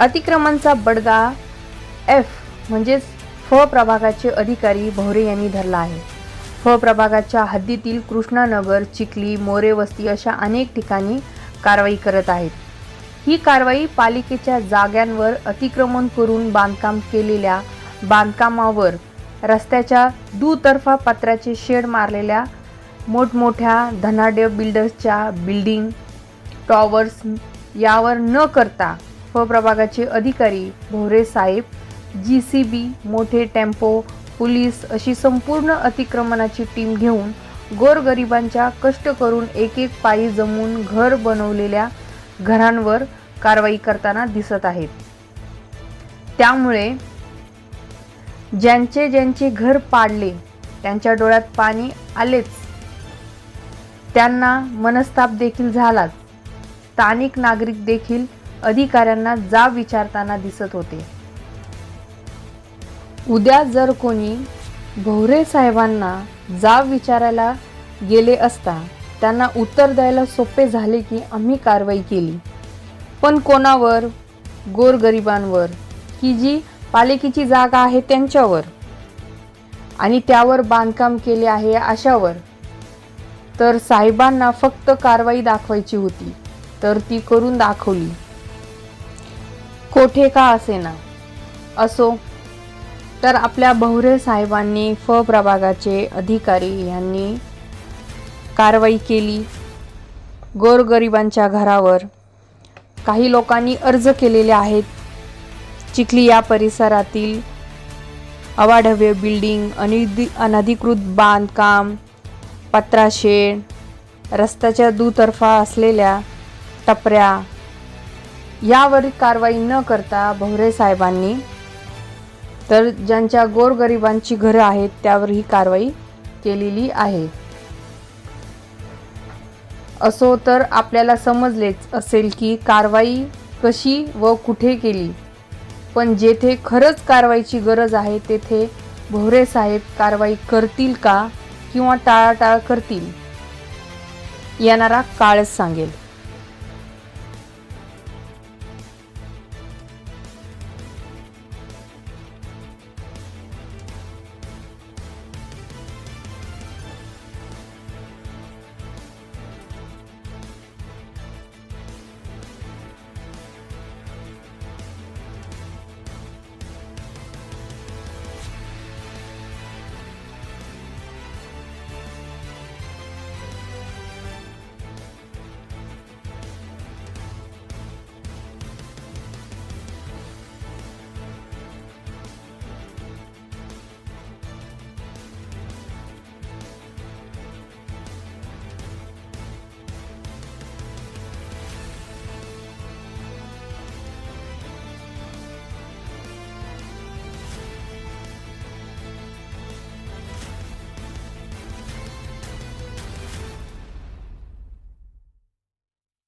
अतिक्रमणचा बडगा F म्हणजेच फ प्रभागाचे अधिकारी भोवरे यांनी धरला आहे. फ प्रभागाच्या हद्दीतील कृष्णानगर चिखली मोरेवस्ती अशा अनेक ठिकाणी कारवाई करत आहेत. ही कारवाई पालिकेच्या जाग्यांवर अतिक्रमण करून बांधकाम केलेल्या बांधकामावर रस्त्याच्या दुतर्फा पत्र्याचे शेड मारलेल्या मोठमोठ्या धनाढ्य बिल्डर्सच्या बिल्डिंग टॉवर्स यावर न करता प्रभागाचे अधिकारी भोरे साहेब जी सी बी मोठे टेम्पो पोलीस अशी संपूर्ण अतिक्रमणाची टीम घेऊन गोरगरिबांच्या कष्ट करून एक एक पायी जमून घर बनवलेल्या घरांवर कारवाई करताना दिसत आहेत. त्यामुळे ज्यांचे ज्यांचे घर पाडले त्यांच्या डोळ्यात पाणी आलेच. त्यांना मनस्ताप देखील झालाच. स्थानिक नागरिक देखील अधिकाऱ्यांना जाब विचारताना दिसत होते. उद्या जर कोणी भोवरे साहेबांना जाब विचारायला गेले असता त्यांना उत्तर द्यायला सोपे झाले की आम्ही कारवाई केली. पण कोणावर? गोरगरिबांवर. की जी पालिकेची जागा आहे त्यांच्यावर. आणि त्यावर बांधकाम केले आहे अशावर. तर साहेबांना फक्त कारवाई दाखवायची होती. तर ती करून दाखवली. कोठे का असेना? असो. तर आपल्या बहुरे साहेबांनी फ प्रभागाचे अधिकारी यांनी कारवाई केली. गोरगरिबांच्या घरावर काही लोकांनी अर्ज केलेले आहेत. चिखली या परिसरातील अवाढव्य बिल्डिंग अनिधि अनधिकृत बांधकाम पत्राशेड रस्त्याच्या दुतर्फा असलेल्या टपऱ्या यावर कारवाई न करता भोवरे साहेबांनी तर ज्यांच्या गोरगरिबांची घरं आहेत त्यावर ही कारवाई केलेली आहे. असो तर आपल्याला समजलेच असेल की कारवाई कशी व कुठे केली. पण जेथे खरंच कारवाईची गरज आहे तेथे भोवरे साहेब कारवाई करतील का किंवा टाळाटाळ करतील येणारा काळच सांगेल.